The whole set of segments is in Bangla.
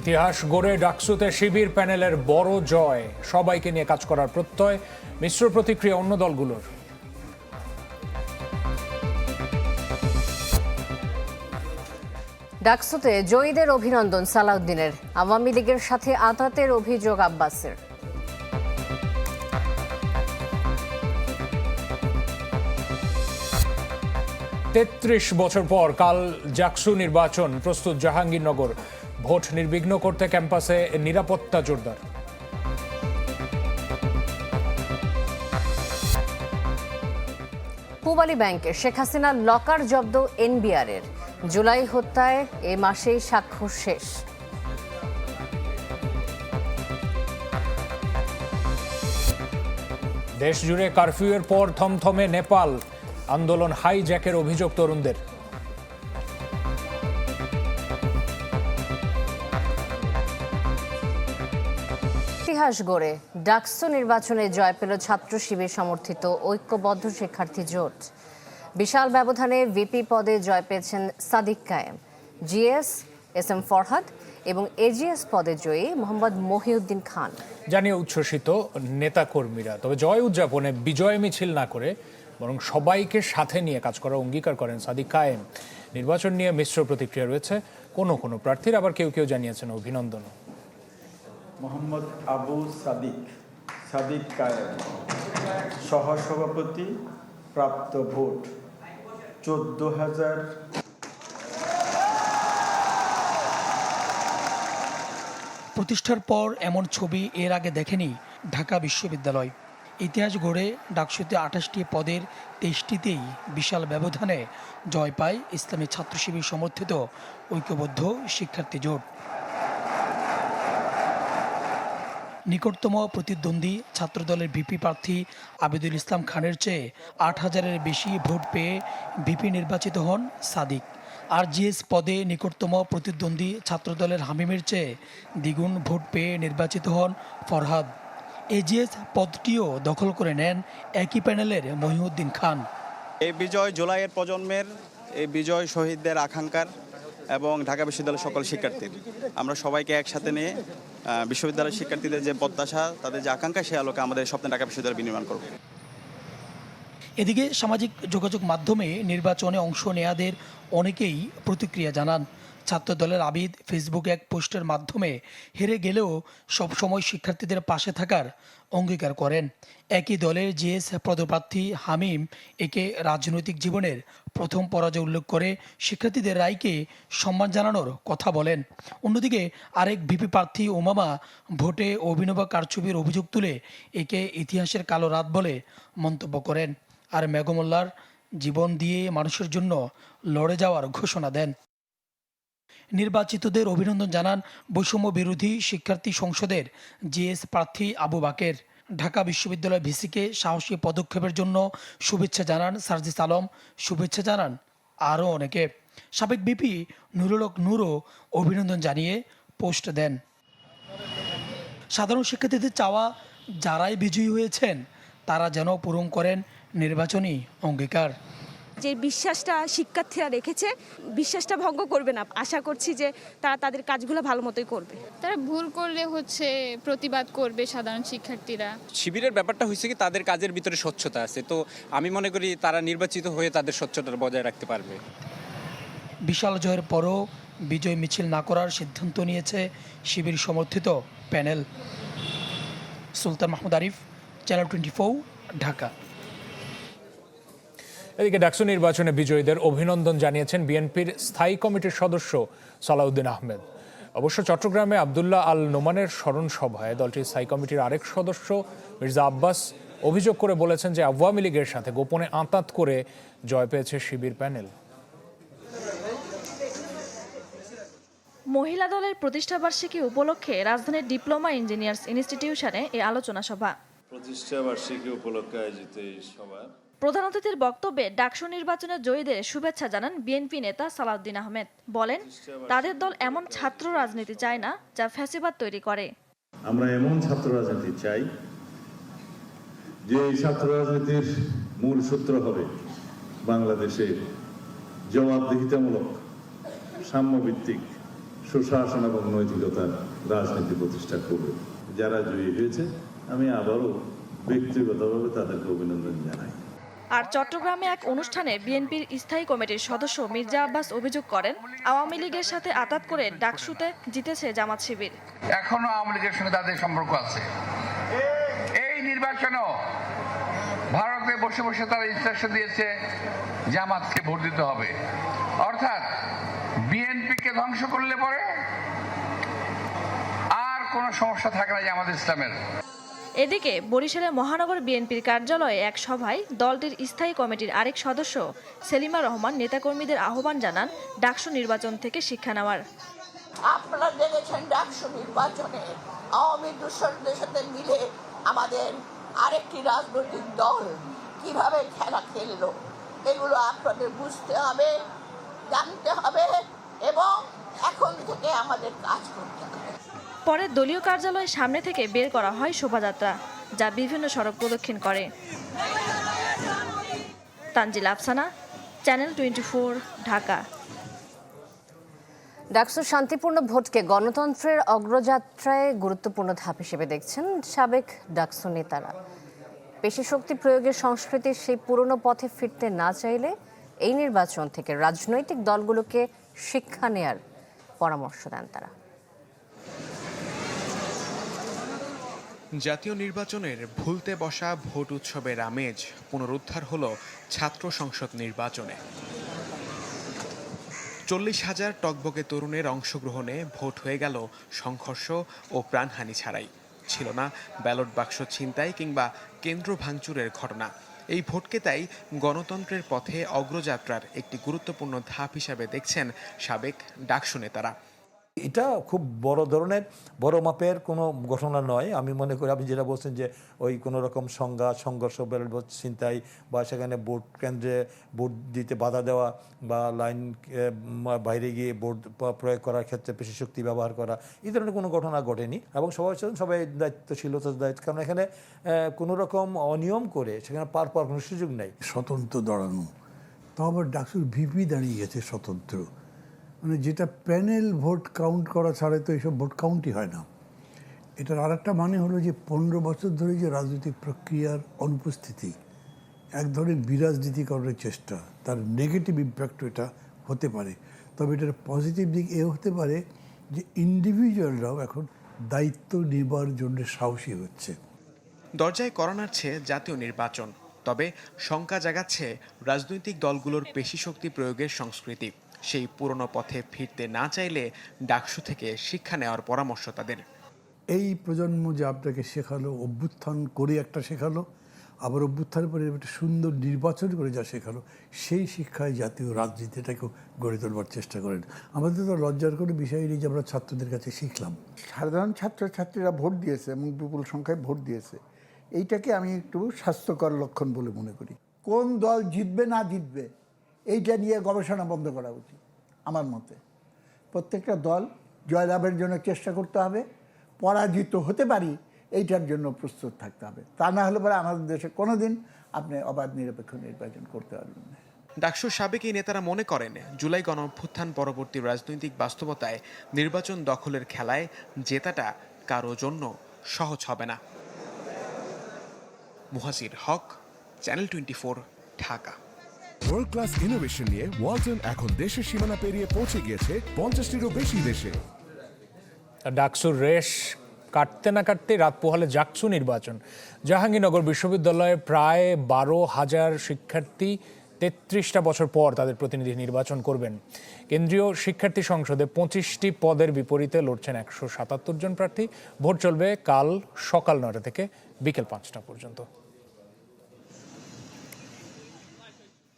ইতিহাস গড়ে ডাকসুতে শিবির প্যানেলের বড় জয়। সবাইকে নিয়ে কাজ করার প্রত্যয় মিশ্র প্রতিক্রিয়া অন্য দলগুলোর। ডাকসুতে জয়ীদের অভিনন্দন সালাউদ্দিনের। আওয়ামী লীগের সাথে আতাতের অভিযোগ আব্বাসের। তেত্রিশ বছর পর কাল জাকসু নির্বাচন প্রস্তুত জাহাঙ্গীরনগর। ভোট নির্বিঘ্ন করতে ক্যাম্পাসে নিরাপত্তা জোরদার। পূবালী ব্যাংকে শেখ হাসিনার লকার জব্দ এনবিআর এর জুলাই হত্যায় এ মাসেই স্বাক্ষর শেষ। দেশ জুড়ে কারফিউয়ের পর থমথমে নেপাল। আন্দোলন হাইজ্যাকের অভিযোগ তরুণদের। ইতিহাস গড়ে ডাকসু নির্বাচনে জয় পেল ছাত্র শিবির সমর্থিত ঐক্যবদ্ধ শিক্ষার্থী জোট। বিশাল ব্যবধানে ভিপি পদে জয় পেয়েছেন সাদিক কায়েম। জিএস, এস এম ফরহাদ এবং এজিএস পদে জয়ী মোহাম্মদ মহিউদ্দিন খান। জানিয়ে উচ্ছ্বসিত নেতাকর্মীরা, তবে জয় উদযাপনে বিজয় মিছিল না করে বরং সবাইকে সাথে নিয়ে কাজ করার অঙ্গীকার করেন সাদিক কায়েম। নির্বাচন নিয়ে মিশ্র প্রতিক্রিয়া রয়েছে কোনো কোনো প্রার্থীর, আবার কেউ কেউ জানিয়েছেন অভিনন্দন মোহাম্মদ আবু সাদিক সাদিক কায়েম। সহসভাপতি, প্রাপ্ত ভোট চোদ্দ হাজার প্রতিষ্ঠার পর এমন ছবি এর আগে দেখেনি ঢাকা বিশ্ববিদ্যালয়। ইতিহাস গড়ে ডাকসুতে আঠাশটি পদের তেইশটিতেই বিশাল ব্যবধানে জয় পায় ইসলামী ছাত্র শিবির সমর্থিত ঐক্যবদ্ধ শিক্ষার্থী জোট। নিকটতম প্রতিদ্বন্দ্বী ছাত্রদলের ভিপি প্রার্থী আবিদুল ইসলাম খানের চেয়ে আট হাজারের বেশি ভোট পেয়ে ভিপি নির্বাচিত হন সাদিক। আর জিএস পদে নিকটতম প্রতিদ্বন্দ্বী ছাত্রদলের হামিমের চেয়ে দ্বিগুণ ভোট পেয়ে নির্বাচিত হন ফরহাদ। এজিএস পদটিও দখল করে নেন একই প্যানেলের মহিউদ্দিন খান। এই বিজয় জুলাইয়ের প্রজন্মের, এই বিজয় শহীদদের আকাঙ্ক্ষার এবং ঢাকা বিশ্ববিদ্যালয়ের সকল শিক্ষার্থীর। আমরা সবাইকে একসাথে নিয়ে বিশ্ববিদ্যালয়ের শিক্ষার্থীদের যে প্রত্যাশা, তাদের যে আকাঙ্ক্ষা, সে আলোকে আমাদের স্বপ্নে ঢাকা বিশ্ববিদ্যালয় বিনির্মাণ করব। এদিকে সামাজিক যোগাযোগ মাধ্যমে নির্বাচনে অংশ নেয়াদের অনেকেই প্রতিক্রিয়া জানান। ছাত্রদলের আবিদ ফেসবুকে এক পোস্টের মাধ্যমে হেরে গেলেও সবসময় শিক্ষার্থীদের পাশে থাকার অঙ্গীকার করেন। একই দলের জিএস পদপ্রার্থী হামিম একে রাজনৈতিক জীবনের প্রথম পরাজয় উল্লেখ করে শিক্ষার্থীদের রায়কে সম্মান জানানোর কথা বলেন। অন্যদিকে আরেক ভিপি প্রার্থী ওমামা ভোটে অভিনব কারচুপির অভিযোগ তুলে একে ইতিহাসের কালো রাত বলে মন্তব্য করেন। আর মেঘমোল্লার জীবন দিয়ে মানুষের জন্য লড়ে যাওয়ার ঘোষণা দেন। নির্বাচিতদের অভিনন্দন জানান বৈষম্য বিরোধী শিক্ষার্থী সংসদের জিএস প্রার্থী আবু বাকের। ঢাকা বিশ্ববিদ্যালয় ভিসিকে সাহসী পদক্ষেপের জন্য শুভেচ্ছা জানান সার্জিস আলম। শুভেচ্ছা জানান আরও অনেকে। সাবেক বিপি নুরুলক নুরও অভিনন্দন জানিয়ে পোস্ট দেন। সাধারণ শিক্ষার্থীদের চাওয়া যারাই বিজয়ী হয়েছেন, তারা যেন পূরণ করেন নির্বাচনী অঙ্গীকার। যে বিশ্বাসটা শিক্ষার্থীরা রেখেছে বিশ্বাসটা ভঙ্গ করবে না। আশা করছি যে তারা তাদের কাজগুলো ভালো মতোই করবে। তারা ভুল করলে হচ্ছে প্রতিবাদ করবে সাধারণ শিক্ষার্থীরা। শিবিরের ব্যাপারটা হয়েছে কি তাদের কাজের ভিতরে স্বচ্ছতা আছে। তো আমি মনে করি তারা নির্বাচিত হয়ে তাদের স্বচ্ছতা বজায় রাখতে পারবে। বিশাল জয়ের পরও বিজয় মিছিল না করার সিদ্ধান্ত নিয়েছে শিবির সমর্থিত panel. Sultan Mahmud Arif channel twenty Dhaka. এদিকে ডাকসু নির্বাচনে বিজয়ীদের অভিনন্দন জানিয়েছেন বিএনপির স্থায়ী কমিটির সদস্য সালাউদ্দিন আহমেদ। অবশ্য চট্টগ্রামে আবদুল্লাহ আল নোমানের স্মরণ সভায় দলটির স্থায়ী কমিটির আরেক সদস্য মির্জা আব্বাস অভিযোগ করে বলেছেন যে আওয়ামী লীগের সাথে গোপনে আঁতাত করে জয় পেয়েছে শিবির প্যানেল। মহিলা দলের প্রতিষ্ঠাবার্ষিকী উপলক্ষে রাজধানীর ডিপ্লোমা ইঞ্জিনিয়ার্স ইনস্টিটিউশনে এই আলোচনা সভা। প্রতিষ্ঠা বার্ষিকী উপলক্ষে আয়োজিত এই সভা প্রধান অতিথির বক্তব্যে ডাকসু নির্বাচনের জয়ীদের শুভেচ্ছা জানান বিএনপি নেতা সালাউদ্দিন আহমেদ। বলেন, তাদের দল এমন ছাত্র রাজনীতি চায় না যা ফ্যাসিবাদ তৈরি করে। আমরা এমন ছাত্র রাজনীতি চাই যে এই ছাত্র রাজনীতির মূল সূত্র হবে বাংলাদেশে জবাবদিহিতামূলক, সাম্যভিত্তিক, সুশাসন এবং নৈতিকতার রাজনীতি প্রতিষ্ঠা করবে। যারা জয়ী হয়েছে, আমি আবারও ব্যক্তিগতভাবে তাদেরকে অভিনন্দন জানাই। আর চট্টগ্রামে এক অনুষ্ঠানে বিএনপির স্থায়ী কমিটির সদস্য মির্জা আব্বাস অভিযোগ করেন, আওয়ামী লীগের সাথে আতাত করে ডাকসুতে জিতেছে জামাত শিবির। এখনও আওয়ামী লীগের সঙ্গে তাদের সম্পর্ক আছে। এই নির্বাচনেও ভারতে বসে বসে তারা ইনস্ট্রাকশন দিয়েছে, জামাতকে ভোট দিতে হবে। অর্থাৎ বিএনপিকে ধ্বংস করলে পরে আর কোনো সমস্যা থাকে না জামাত ইসলামের। এদিকে বরিশালে মহানগর বিএনপির কার্যালয়ে এক সভায় দলটির স্থায়ী কমিটির আরেক সদস্য সেলিমা রহমান নেতাকর্মীদের আহ্বান জানান ডাকসু নির্বাচন থেকে শিক্ষা নেওয়ার। আপনারা দেখেছেন ডাকসু নির্বাচনে আওয়ামী দূষণদের সাথে মিলে আমাদের আরেকটি রাজনৈতিক দল কীভাবে খেলা খেললো, এগুলো আপনাদের বুঝতে হবে, জানতে হবে এবং এখন থেকে আমাদের কাজ করতে হবে। পরে দলীয় কার্যালয়ের সামনে থেকে বের করা হয় শোভাযাত্রা, যা বিভিন্ন সড়ক প্রদক্ষিণ করে। Tanzil Afsana, channel twenty Dhaka. DUCSU শান্তিপূর্ণ ভোটকে গণতন্ত্রের অগ্রযাত্রায় গুরুত্বপূর্ণ ধাপ হিসেবে দেখছেন সাবেক ডাকসু নেতারা। পেশি শক্তি প্রয়োগের সংস্কৃতির সেই পুরনো পথে ফিরতে না চাইলে এই নির্বাচন থেকে রাজনৈতিক দলগুলোকে শিক্ষা নেয়ার পরামর্শ দেন তারা। জাতীয় নির্বাচনের ভুলতে বসা ভোট উৎসবের আমেজ পুনরুদ্ধার হল ছাত্র সংসদ নির্বাচনে। চল্লিশ হাজার টকবকে তরুণের অংশগ্রহণে ভোট হয়ে গেল সংঘর্ষ ও প্রাণহানি ছাড়াই। ছিল না ব্যালট বাক্স ছিনতাই কিংবা কেন্দ্র ভাঙচুরের ঘটনা। এই ভোটকে তাই গণতন্ত্রের পথে অগ্রযাত্রার একটি গুরুত্বপূর্ণ ধাপ হিসাবে দেখছেন সাবেক ডাকসু নেতারা। এটা খুব বড় ধরনের বড় মাপের কোনো ঘটনা নয়। আমি মনে করি আপনি যেটা বলছেন যে ওই কোনো রকম সংঘাত সংঘর্ষ ব্যালট ছিনতাই বা সেখানে ভোট কেন্দ্রে ভোট দিতে বাধা দেওয়া বা লাইন বাইরে গিয়ে ভোট প্রয়োগ করার ক্ষেত্রে পেশি শক্তি ব্যবহার করা এই ধরনের কোনো ঘটনা ঘটেনি এবং সবাই সচেতন, সবাই দায়িত্বশীল তাদের দায়িত্ব কারণ এখানে কোনো রকম অনিয়ম করে সেখানে পার পাওয়ার কোনো সুযোগ নেই। স্বতন্ত্র দাঁড়ানো। তা আবার ডাকসুর ভিপি দাঁড়িয়ে গেছে স্বতন্ত্র। মানে যেটা প্যানেল ভোট কাউন্ট করা ছাড়া তো এইসব ভোট কাউন্টই হয় না। এটার আর একটা মানে হলো যে পনেরো বছর ধরে যে রাজনৈতিক প্রক্রিয়ার অনুপস্থিতি, এক ধরনের বিরাজনীতিকরণের চেষ্টা, তার নেগেটিভ ইম্প্যাক্ট এটা হতে পারে। তবে এটার পজিটিভ দিক এ হতে পারে যে ইন্ডিভিজুয়ালরাও এখন দায়িত্ব নেবার জন্য সাহসী হচ্ছে। দরজায় করা নাড়ছে জাতীয় নির্বাচন, তবে শঙ্কা জাগাচ্ছে রাজনৈতিক দলগুলোর পেশি শক্তি প্রয়োগের সংস্কৃতি। সেই পুরনো পথে ফিরতে না চাইলে ডাকসু থেকে শিক্ষা নেওয়ার পরামর্শ তাদের। এই প্রজন্ম যে আপনাকে শেখালো অভ্যুত্থান করে একটা শেখালো আবার অভ্যুত্থানের পরে একটা সুন্দর নির্বাচন করে যা শেখালো সেই শিক্ষায় জাতীয় রাজনীতিটাকেও গড়ে তোলবার চেষ্টা করেন। আমাদের তো লজ্জার কোনো বিষয় নেই যে আমরা ছাত্রদের কাছে শিখলাম। সাধারণ ছাত্রছাত্রীরা ভোট দিয়েছে এবং বিপুল সংখ্যায় ভোট দিয়েছে। এইটাকে আমি একটু স্বাস্থ্যকর লক্ষণ বলে মনে করি। কোন দল জিতবে না জিতবে এইটা নিয়ে গবেষণা বন্ধ করা উচিত, আমার মতে। প্রত্যেকটা দল জয়লাভের জন্য চেষ্টা করতে হবে, পরাজিত হতে পারি, এইটার জন্য প্রস্তুত থাকতে হবে। তা না হলে পরে আমাদের দেশে কোনোদিন আপনি অবাধ, নিরপেক্ষ নির্বাচন করতে পারবেন না। ডাকসুর সাবেক এই নেতারা মনে করেন, জুলাই গণ অভ্যুত্থান পরবর্তী রাজনৈতিক বাস্তবতায় নির্বাচন দখলের খেলায় জেতাটা কারও জন্য সহজ হবে না। Muhajir Haque, channel twenty Dhaka. World class innovation নিয়ে ওয়ালটন এখন দেশের সীমানা পেরিয়ে পৌঁছে গিয়েছে পঞ্চাশটিরও বেশি দেশে। ডাকসুর রেশ কাটতে না কাটতে রাত পোহালে জাকসু নির্বাচন। জাহাঙ্গীরনগর বিশ্ববিদ্যালয়ে প্রায় বারো হাজার শিক্ষার্থী তেত্রিশটা বছর পর তাদের প্রতিনিধি নির্বাচন করবেন। কেন্দ্রীয় শিক্ষার্থী সংসদে পঁচিশটি পদের বিপরীতে লড়ছেন একশো সাতাত্তর জন প্রার্থী। ভোট চলবে কাল সকাল নটা থেকে বিকেল পাঁচটা পর্যন্ত।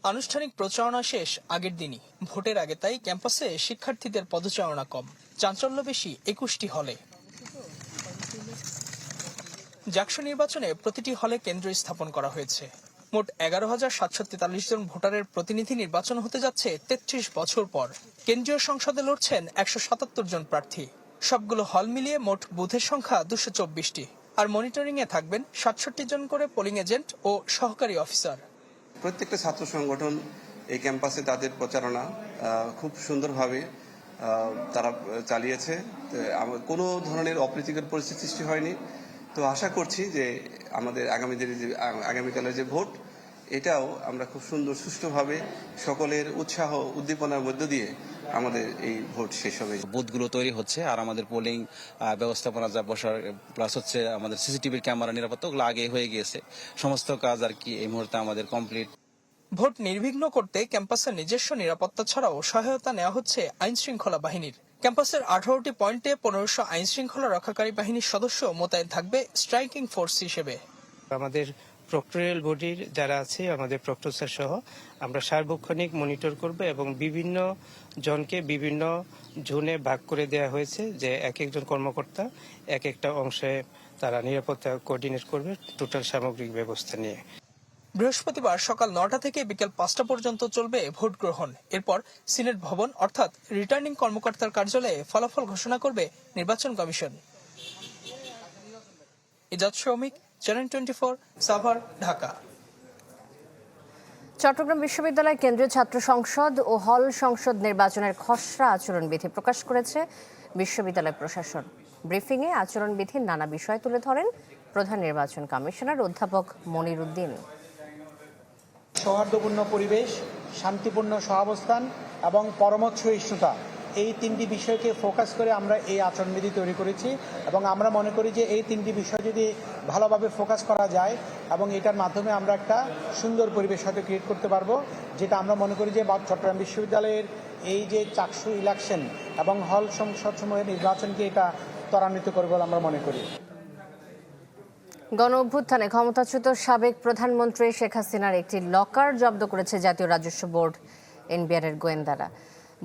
আনুষ্ঠানিক প্রচারণা শেষ আগের দিনই। ভোটের আগে তাই ক্যাম্পাসে শিক্ষার্থীদের পদচারণা কম। চাঞ্চল্য বেশি একুশটি হলে। জাকসু নির্বাচনে প্রতিটি হলে কেন্দ্র স্থাপন করা হয়েছে। মোট এগারো হাজার সাতশো তেতাল্লিশ জন ভোটারের প্রতিনিধি নির্বাচন হতে যাচ্ছে তেত্রিশ বছর পর। কেন্দ্রীয় সংসদে লড়ছেন একশো সাতাত্তর জন প্রার্থী। সবগুলো হল মিলিয়ে মোট বুথের সংখ্যা দুশো চব্বিশটি। আর মনিটরিং এ থাকবেন সাতষট্টি জন করে পোলিং এজেন্ট ও সহকারী অফিসার। প্রত্যেকটা ছাত্র সংগঠন এই ক্যাম্পাসে তাদের প্রচারণা খুব সুন্দরভাবে তারা চালিয়েছে। কোনো ধরনের অপ্রীতিকর পরিস্থিতি সৃষ্টি হয়নি। তো আশা করছি যে আমাদের আগামী দিনে যে আগামীকালের যে ভোট এটাও আমরা খুব সুন্দর সুষ্ঠুভাবে সকলের উৎসাহ উদ্দীপনার মধ্য দিয়ে আমাদের এই ভোট শেষ হবে। বুথগুলো তৈরি হচ্ছে আর আমাদের পোলিং ব্যবস্থাপনা যা বসার প্লাস হচ্ছে আমাদের সিসিটিভির ক্যামেরা নিরাপত্তা ওগুলো আগে হয়ে গিয়েছে। সমস্ত কাজ আর কি এই মুহূর্তে আমাদের কমপ্লিট ভোট নির্বিঘ্ন করতে ক্যাম্পাসের নিজস্ব নিরাপত্তা ছাড়াও সহায়তা নেওয়া হচ্ছে আইন শৃঙ্খলা বাহিনীর। ক্যাম্পাসের আঠারোটি পয়েন্টে পনেরোশো আইন শৃঙ্খলা রক্ষাকারী বাহিনীর সদস্য মোতায়েন থাকবে স্ট্রাইকিং ফোর্স হিসেবে। আমাদের প্রক্টোরিয়াল বডির যারা আছে, আমাদের প্রক্টোসার সহ, আমরা সার্বক্ষণিক মনিটর করব এবং বিভিন্ন জনকে বিভিন্ন জোনে ভাগ করে দেওয়া হয়েছে যে এক একজন কর্মকর্তা এক একটা অংশে তারা নিরাপত্তা কোঅর্ডিনেট করবে টোটাল সামগ্রিক ব্যবস্থা নিয়ে। বৃহস্পতিবার সকাল নটা থেকে বিকেল পাঁচটা পর্যন্ত চলবে ভোট গ্রহণ। এরপর সিনেট ভবন, অর্থাৎ রিটার্নিং কর্মকর্তার কার্যালয়ে ফলাফল ঘোষণা করবে নির্বাচন কমিশন। ইজাদ শ্রমিক channel twenty four Savar Dhaka Chattogram বিশ্ববিদ্যালয় কেন্দ্রীয় ছাত্র সংসদ ও হল সংসদ নির্বাচনের খসড়া আচরণবিধি প্রকাশ করেছে বিশ্ববিদ্যালয় প্রশাসন। ব্রিফিংয়ে আচরণবিধির নানা বিষয় তুলে ধরেন প্রধান নির্বাচন কমিশনার অধ্যাপক মনির উদ্দিন। সৌহার্দ্যপূর্ণ পরিবেশ শান্তিপূর্ণ সহাবস্থান এবং পরমত সহিষ্ণুতা এই তিনটি বিষয়কে ফোকাস করে আমরা এই আচরণবিধি তৈরি করেছি এবং আমরা মনে করি যে এই তিনটি বিষয় যদি ভালোভাবে ফোকাস করা যায় এবং এটার মাধ্যমে আমরা একটা সুন্দর পরিবেশ হয়তো ক্রিয়েট করতে পারব, যেটা আমরা মনে করি যে চট্টগ্রাম বিশ্ববিদ্যালয়ের এই যে চাকসু ইলেকশন এবং হল সংসদ সমূহের নির্বাচনকে এটা ত্বরান্বিত করবে বলে আমরা মনে করি। গণ অভ্যুত্থানে ক্ষমতাচ্যুত সাবেক প্রধানমন্ত্রী শেখ হাসিনার একটি লকার জব্দ করেছে জাতীয় রাজস্ব বোর্ড এনবিআর এর গোয়েন্দারা।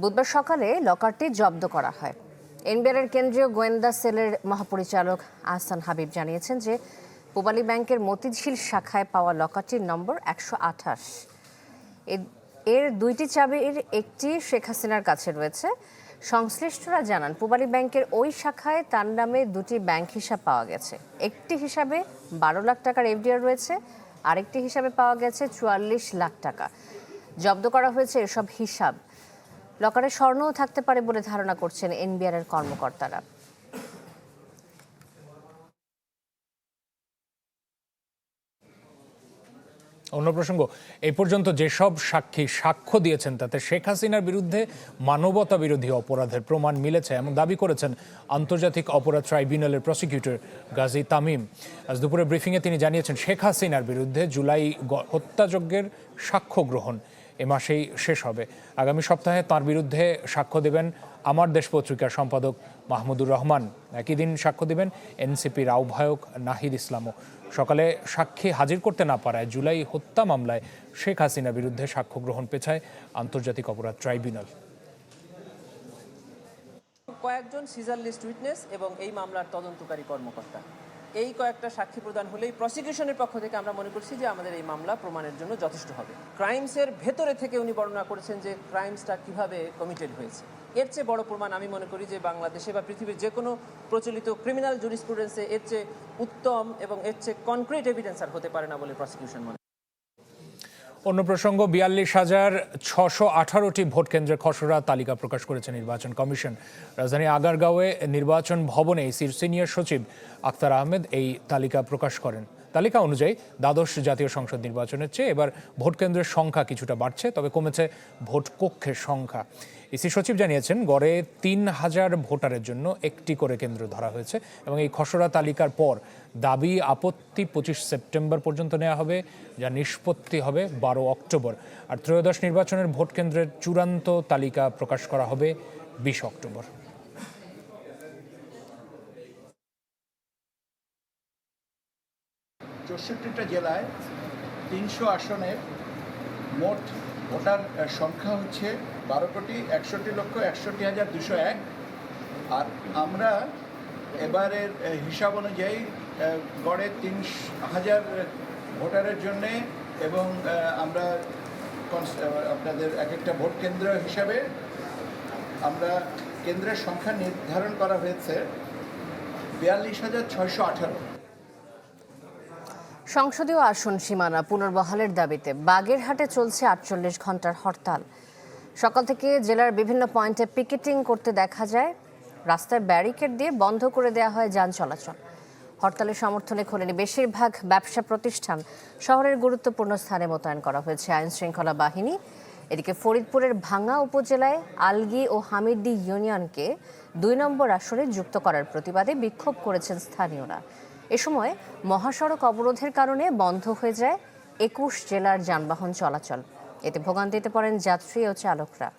বুধবার সকালে লকারটি জব্দ করা হয়। এনবিআর এর কেন্দ্রীয় গোয়েন্দা সেলের মহাপরিচালক আহসান হাবিব জানিয়েছেন যে, পূবালী ব্যাংকের মতিঝিল শাখায় পাওয়া লকারটির নম্বর একশো আঠাশ। এর দুইটি চাবির একটি শেখ হাসিনার কাছে রয়েছে। সংশ্লিষ্টরা জানান, পূবালী ব্যাংকের ওই শাখায় তার নামে দুটি ব্যাংক হিসাব পাওয়া গেছে। একটি হিসাবে বারো লাখ টাকার এফডিআর রয়েছে, আরেকটি হিসাবে পাওয়া গেছে চুয়াল্লিশ লাখ টাকা। জব্দ করা হয়েছে এসব হিসাব। লকারে স্বর্ণও থাকতে পারে বলে ধারণা করছেন এনবিআর এর কর্মকর্তারা। অন্য প্রসঙ্গ এই পর্যন্ত যেসব সাক্ষী সাক্ষ্য দিয়েছেন তাতে শেখ হাসিনার বিরুদ্ধে মানবতা বিরোধী অপরাধের প্রমাণ মিলেছে এমন দাবি করেছেন আন্তর্জাতিক অপরাধ ট্রাইব্যুনালের প্রসিকিউটর গাজী তামিম। আজ দুপুরে ব্রিফিংয়ে তিনি জানিয়েছেন, শেখ হাসিনার বিরুদ্ধে জুলাই হত্যাযজ্ঞের সাক্ষ্য গ্রহণ এ মাসেই শেষ হবে। আগামী সপ্তাহে তার বিরুদ্ধে সাক্ষ্য দেবেন আমার দেশ পত্রিকার সম্পাদক মাহমুদুর রহমান। একই দিন সাক্ষ্য দেবেন এনসিপির আহ্বায়ক নাহিদ ইসলামও। সকালে সাক্ষী হাজির করতে না পারায় জুলাই হত্যা মামলায় শেখ হাসিনার বিরুদ্ধে সাক্ষ্য গ্রহণ পেছায় আন্তর্জাতিক অপরাধ ট্রাইব্যুনাল। কয়েকজন সিজার লিস্ট উইটনেস এবং এই মামলার তদন্তকারী কর্মকর্তা। এই কয়েকটা সাক্ষী প্রদান হলেই প্রসিকিউশনের পক্ষ থেকে আমরা মনে করছি যে আমাদের এই মামলা প্রমাণের জন্য যথেষ্ট হবে। ক্রাইমসের ভেতরে থেকে উনি বর্ণনা করেছেন যে ক্রাইমসটা কীভাবে কমিটেড হয়েছে। এর চেয়ে বড় প্রমাণ আমি মনে করি যে বাংলাদেশে বা পৃথিবীর যে কোনো প্রচলিত ক্রিমিনাল জুরিস্টুডেন্সে এর চেয়ে উত্তম এবং এর চেয়ে কনক্রিট এভিডেন্স আর হতে পারে না বলে প্রসিকিউশন মনে অন্য প্রসঙ্গ, বিয়াল্লিশ হাজার ছশো আঠারোটি ভোট কেন্দ্রের খসড়া তালিকা প্রকাশ করেছে নির্বাচন কমিশন। রাজধানী আগারগাঁওয়ে নির্বাচন ভবনে ইসির সিনিয়র সচিব আক্তার আহমেদ এই তালিকা প্রকাশ করেন। তালিকা অনুযায়ী দ্বাদশ জাতীয় সংসদ নির্বাচনের চেয়ে এবার ভোট কেন্দ্রের সংখ্যা কিছুটা বাড়ছে, তবে কমেছে ভোট কক্ষের সংখ্যা। ইসি সচিব জানিয়েছেন, গড়ে তিন হাজার ভোটারের জন্য একটি করে কেন্দ্র ধরা হয়েছে এবং এই খসড়া তালিকার পর দাবি আপত্তি পঁচিশ সেপ্টেম্বর পর্যন্ত নেওয়া হবে, যা নিষ্পত্তি হবে বারো অক্টোবর। আর ত্রয়োদশ নির্বাচনের ভোট কেন্দ্রের চূড়ান্ত তালিকা প্রকাশ করা হবে বিশ অক্টোবর। চৌষট্টিটা জেলায় তিনশো আসনের মোট ভোটার সংখ্যা হচ্ছে বারো কোটি একষট্টি লক্ষ একষট্টি হাজার দুশো এক। আর আমরা এবারের হিসাব অনুযায়ী গড়ে তিন হাজার ভোটারের জন্যে এবং আমরা আপনাদের এক একটা ভোট কেন্দ্র হিসাবে আমরা কেন্দ্রের সংখ্যা নির্ধারণ করা হয়েছে বিয়াল্লিশ হাজার ছয়শো আঠারো। সংসদীয় আসন সীমানা পুনর্বহালের দাবিতে। বাগেরহাটে চলছে আটচল্লিশ ঘণ্টার হরতাল। সকাল থেকে জেলার বিভিন্ন পয়েন্টে পিকেটিং করতে দেখা যায়। রাস্তার ব্যারিকেড দিয়ে বন্ধ করে দেওয়া হয় যান চলাচল। হরতালের সমর্থনে খোলেনি বেশিরভাগ ব্যবসা প্রতিষ্ঠান। শহরের গুরুত্বপূর্ণ স্থানে মোতায়েন করা হয়েছে আইন শৃঙ্খলা বাহিনী। এদিকে ফরিদপুরের ভাঙ্গা উপজেলায় আলগি ও হামিরডি ইউনিয়নকে দুই নম্বর আসরে যুক্ত করার প্রতিবাদে বিক্ষোভ করেছেন স্থানীয়রা। এ সময় মহাসড়ক অবরোধের কারণে বন্ধ হয়ে যায় একুশ জেলার যানবাহন চলাচল। এতে ভোগান্তিতে পড়েন যাত্রী ও চালকরা।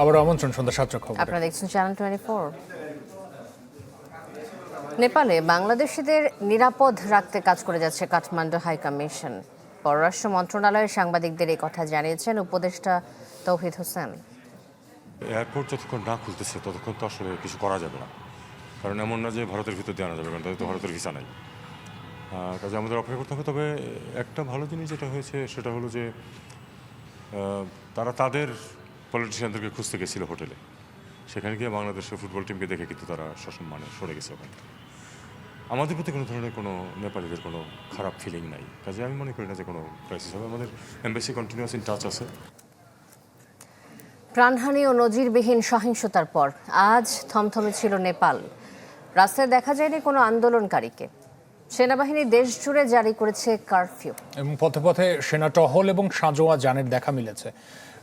আবার আমন্ত্রণ সন্ধ্যা সাতটা খবর। আপনারা দেখছেন চ্যানেল টোয়েন্টি ফোর নেপালে বাংলাদেশিদের নিরাপদ রাখতে কাজ করে যাচ্ছে কাঠমান্ডু হাই কমিশন। পররাষ্ট্র মন্ত্রণালয়ের সাংবাদিকদের এই কথা জানিয়েছেন উপদেষ্টা তৌহিদ হোসেন। এয়ারপোর্ট যতক্ষণ না খুলতেছে, ততক্ষণ তো আসলে কিছু করা যাবে না। কারণ এমন না যে ভারতের ভিতর দিয়ে আনা যাবে, কারণ তাদের তো ভারতের ভিসা নাই। কাজে আমাদের অপেক্ষা করতে হবে, তবে একটা ভালো জিনিস যেটা হয়েছে, সেটা হলো যে তারা তাদের পলিটিশিয়ানদেরকে খুঁজতে গেছিল হোটেলে। সেখানে গিয়ে বাংলাদেশের ফুটবল টিমকে দেখে কিন্তু তারা সসম্মানে সরে গেছে ওখান। আমাদের প্রতি কোনো ধরনের কোনো নেপালিদের কোনো খারাপ ফিলিং নাই। কাজে আমি মনে করি না যে কোনো ক্রাইসিস হবে। আমাদের এমবেসি কন্টিনিউয়াস ইন টাচ আছে। প্রাণহানি ও নজিরবিহীন সহিংসতার পর আজ থমথমে ছিল নেপাল। রাস্তায় দেখা যায়নি কোনো আন্দোলনকারীকে। সেনাবাহিনী দেশ জুড়ে জারি করেছে কারফিউ। এবং পথে পথে সেনা টহল এবং সাঁজোয়া যানের দেখা মিলেছে।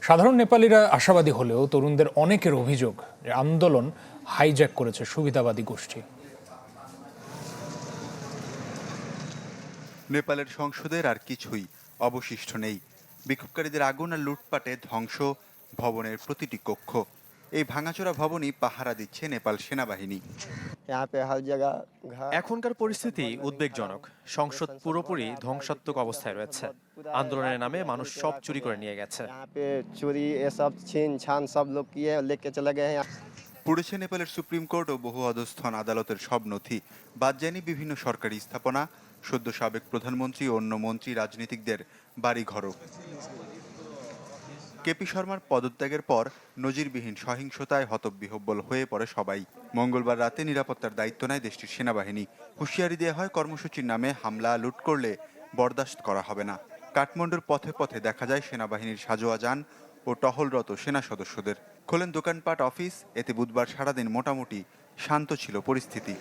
সাধারণ নেপালিরা আশাবাদী হলেও তরুণদের অনেকের অভিযোগ যে আন্দোলন হাইজ্যাক করেছে সুবিধাবাদী গোষ্ঠী। নেপালের সংসদের আর কিছুই অবশিষ্ট নেই। বিক্ষোভকারীদের আগুন আর লুটপাটে ধ্বংস ভবনের প্রতিটি কক্ষ। এই ভাঙাচোরা ভবনই পাহারা দিচ্ছে নেপাল সেনাবাহিনী। এখনকার পরিস্থিতি উদ্বেগজনক। সংসদ পুরোপুরি ধ্বংসাত্মক অবস্থায় রয়েছে। আন্দোলনের নামে মানুষ সব চুরি করে নিয়ে গেছে। পুড়েছে নেপালের সুপ্রিম কোর্ট ও বহু অধস্থন আদালতের সব নথি। বাদ যায়নি বিভিন্ন সরকারি স্থাপনা। সদ্য সাবেক প্রধানমন্ত্রী ও অন্য মন্ত্রী রাজনীতিকদের বাড়িঘরও। কেপি শর্মার পদত্যাগের পর নজিরবিহীন সহিংসতায় হতবিহব্বল হয়ে পড়ে সবাই। মঙ্গলবার রাতে নিরাপত্তার দায়িত্ব নেয় দেশটির সেনাবাহিনী। হুঁশিয়ারি দেওয়া হয় কর্মসূচির নামে হামলা লুট করলে বরদাস্ত করা হবে না। কাঠমান্ডুর পথে পথে দেখা যায় সেনাবাহিনীর সাজোয়া যান ও টহলরত সেনা সদস্যদের। খোলেন দোকানপাট অফিস এতে বুধবার সারাদিন মোটামুটি শান্ত ছিল পরিস্থিতি।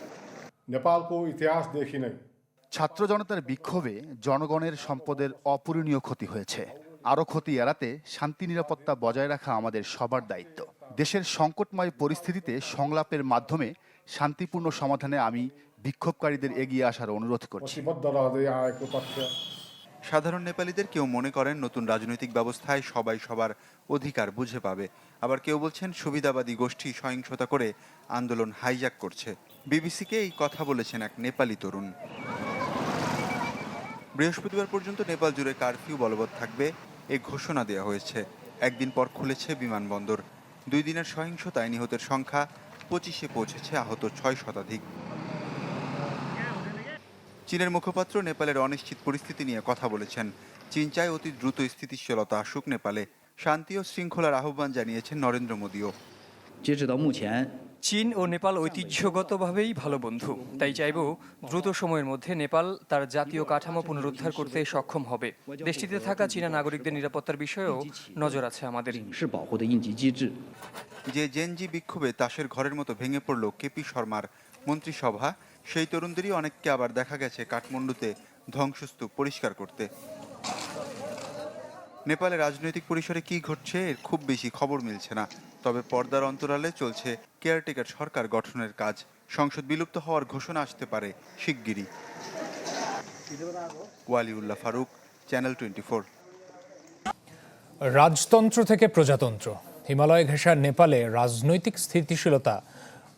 নেপাল ইতিহাস দেখি নাই। ছাত্র জনতার বিক্ষোভে জনগণের সম্পদের অপূরণীয় ক্ষতি হয়েছে। আরও ক্ষতি এড়াতে শান্তি, নিরাপত্তা বজায় রাখা আমাদের সবার দায়িত্ব। দেশের সংকটময় পরিস্থিতিতে সংলাপের মাধ্যমে শান্তিপূর্ণ সমাধানে আমি বিক্ষোভকারীদের এগিয়ে আসার অনুরোধ করছি। সাধারণ নেপালিদের কেউ মনে করেন নতুন রাজনৈতিক ব্যবস্থায় সবাই সবার অধিকার বুঝে পাবে। আবার কেউ বলছেন সুবিধাবাদী গোষ্ঠী সহিংসতা করে আন্দোলন হাইজ্যাক করছে। বিবিসিকে এই কথা বলেছেন এক নেপালি তরুণ। বৃহস্পতিবার পর্যন্ত নেপাল জুড়ে কারফিউ বলবৎ থাকবে। এ ঘোষণা দেওয়া হয়েছে। একদিন পর খুলেছে বিমানবন্দর। দুই দিনের সহিংসতায় নিহতের সংখ্যা পঁচিশে পৌঁছেছে আহত ছয় শতাধিক। চীনের মুখপাত্র নেপালের অনিশ্চিত পরিস্থিতি নিয়ে কথা বলেছেন। চীন চায় অতি দ্রুত স্থিতিশীলতা আসুক নেপালে। শান্তি ও শৃঙ্খলার আহ্বান জানিয়েছেন নরেন্দ্র মোদীও। চীন ও নেপাল ঐতিহ্যগতভাবেই ভালো বন্ধু। তাই চাইব দ্রুত সময়ের মধ্যে নেপাল তার জাতীয় কাঠামো পুনরুদ্ধার করতে সক্ষম হবে। দেশটিতে থাকা চীনা নাগরিকদের নিরাপত্তার বিষয়েও নজর আছে আমাদের। যে জেনজি বিক্ষোভে তাসের ঘরের মতো ভেঙে পড়ল কেপি শর্মার মন্ত্রিসভা, সেই তরুণদেরই অনেককে আবার দেখা গেছে কাঠমান্ডুতে ধ্বংসস্তূপ পরিষ্কার করতে। নেপালে রাজনৈতিক পরিসরে কি ঘটছে এর খুব বেশি খবর মিলছে না। তবে পর্দার অন্তরালে চলছে কেয়ারটেকার সরকার গঠনের কাজ। সংসদ বিলুপ্ত হওয়ার ঘোষণা আসতে পারে শিগগিরই। ওয়ালিউল্লাহ ফারুক, চ্যানেল টোয়েন্টি রাজতন্ত্র থেকে প্রজাতন্ত্র। হিমালয় ঘেঁষা নেপালে রাজনৈতিক স্থিতিশীলতা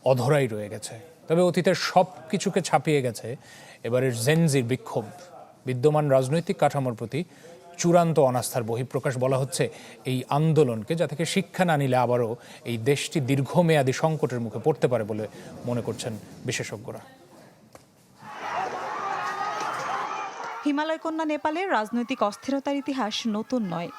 অধরাই রয়ে গেছে। তবে অতীতের সব কিছুকে ছাপিয়ে গেছে। এবারের জেনজির বিক্ষোভ। বিদ্যমান রাজনৈতিক কাঠামোর প্রতি চূড়ান্ত অনাস্থার বহিঃপ্রকাশ বলা হচ্ছে এই আন্দোলনকে, যা থেকে শিক্ষা না নিলে আবারও এই দেশটি দীর্ঘমেয়াদী সংকটের মুখে পড়তে পারে বলে মনে করছেন বিশেষজ্ঞরা। হিমালয় কন্যা নেপালের রাজনৈতিক অস্থিরতার ইতিহাস নতুন নয়।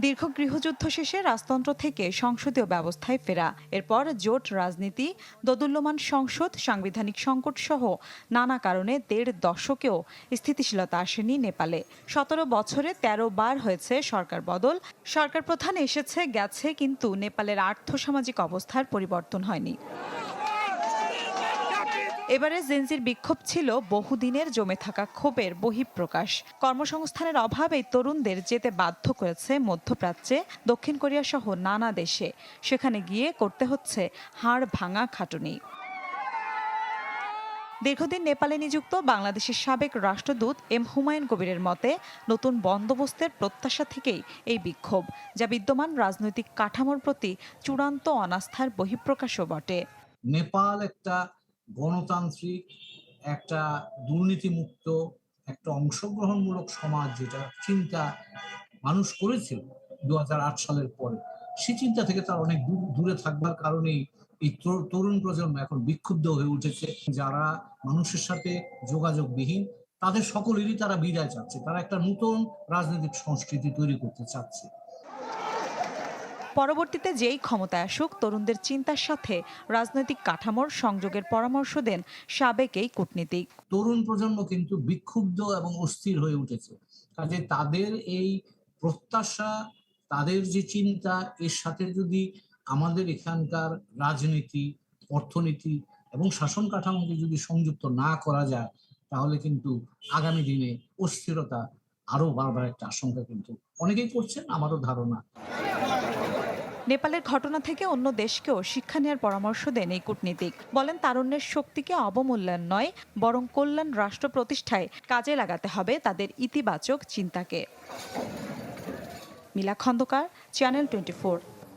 দীর্ঘ গৃহযুদ্ধ শেষে রাজতন্ত্র থেকে সংসদীয় ব্যবস্থায় ফেরা। এরপর জোট রাজনীতি, দোদুল্যমান সংসদ, সাংবিধানিক সংকট সহ নানা কারণে দেড় দশকেও স্থিতিশীলতা আসেনি নেপালে। সতেরো বছরে ১৩ বার হয়েছে সরকার বদল। সরকার প্রধান এসেছে, গেছে, কিন্তু নেপালের আর্থসামাজিক অবস্থার পরিবর্তন হয়নি। এবারে জেনজির বিক্ষোভ ছিল বহুদিনের জমে থাকা ক্ষোভের বহিঃপ্রকাশ। কর্মসংস্থানের অভাব তরুণদের যেতে বাধ্য করেছে মধ্যপ্রাচ্যে, দক্ষিণ কোরিয়া সহ নানা দেশে। সেখানে গিয়ে করতে হচ্ছে হাড় ভাঙা খাটুনি। দীর্ঘদিন নেপালে নিযুক্ত বাংলাদেশের সাবেক রাষ্ট্রদূত এম হুমায়ুন কবিরের মতে, নতুন বন্দোবস্তের প্রত্যাশা থেকেই এই বিক্ষোভ, যা বিদ্যমান রাজনৈতিক কাঠামোর প্রতি চূড়ান্ত অনাস্থার বহিঃপ্রকাশও বটে। নেপাল একটা গণতান্ত্রিক একটা দুর্নীতিমুক্ত একটা অংশগ্রহণমূলক সমাজ যেটা চিন্তা মানুষ করেছিল দুহাজার আট সালের পরে, সে চিন্তা থেকে তার অনেক দূর- থাকবার কারণেই এই তরু- তরুণ প্রজন্ম এখন বিক্ষুব্ধ হয়ে উঠেছে। যারা মানুষের সাথে যোগাযোগবিহীন, তাদের সকলেরই তারা বিদায় চাচ্ছে। তারা একটা নতুন রাজনৈতিক সংস্কৃতি তৈরি করতে চাচ্ছে। পরবর্তীতে যেই ক্ষমতায় আসুক, তরুণদের চিন্তার সাথে রাজনৈতিক কাঠামোর সংযোগের পরামর্শ দেন সাবেক এই কূটনীতিক। তরুণ প্রজন্ম কিন্তু বিক্ষুব্ধ এবং অস্থির হয়ে উঠেছে। কাজে তাদের এই প্রত্যাশা, তাদের যে চিন্তা, এর সাথে যদি আমাদের এখানকার রাজনীতি, অর্থনীতি এবং শাসন কাঠামোকে যদি সংযুক্ত না করা যায়, তাহলে কিন্তু আগামী দিনে অস্থিরতা আরও বারবার একটা আশঙ্কা কিন্তু অনেকেই করছেন, আমারও ধারণা। নেপালের ঘটনা থেকে অন্য দেশকেও শিক্ষা নেওয়ার পরামর্শ দেন এই কূটনীতিক। বলেন, তারুণ্যের শক্তিকে অবমূল্যায়ন নয়, বরং কল্যাণ রাষ্ট্র প্রতিষ্ঠায় কাজে লাগাতে হবে তাদের ইতিবাচক চিন্তাকে। মিলা খন্দকার চ্যানেল টোয়েন্টি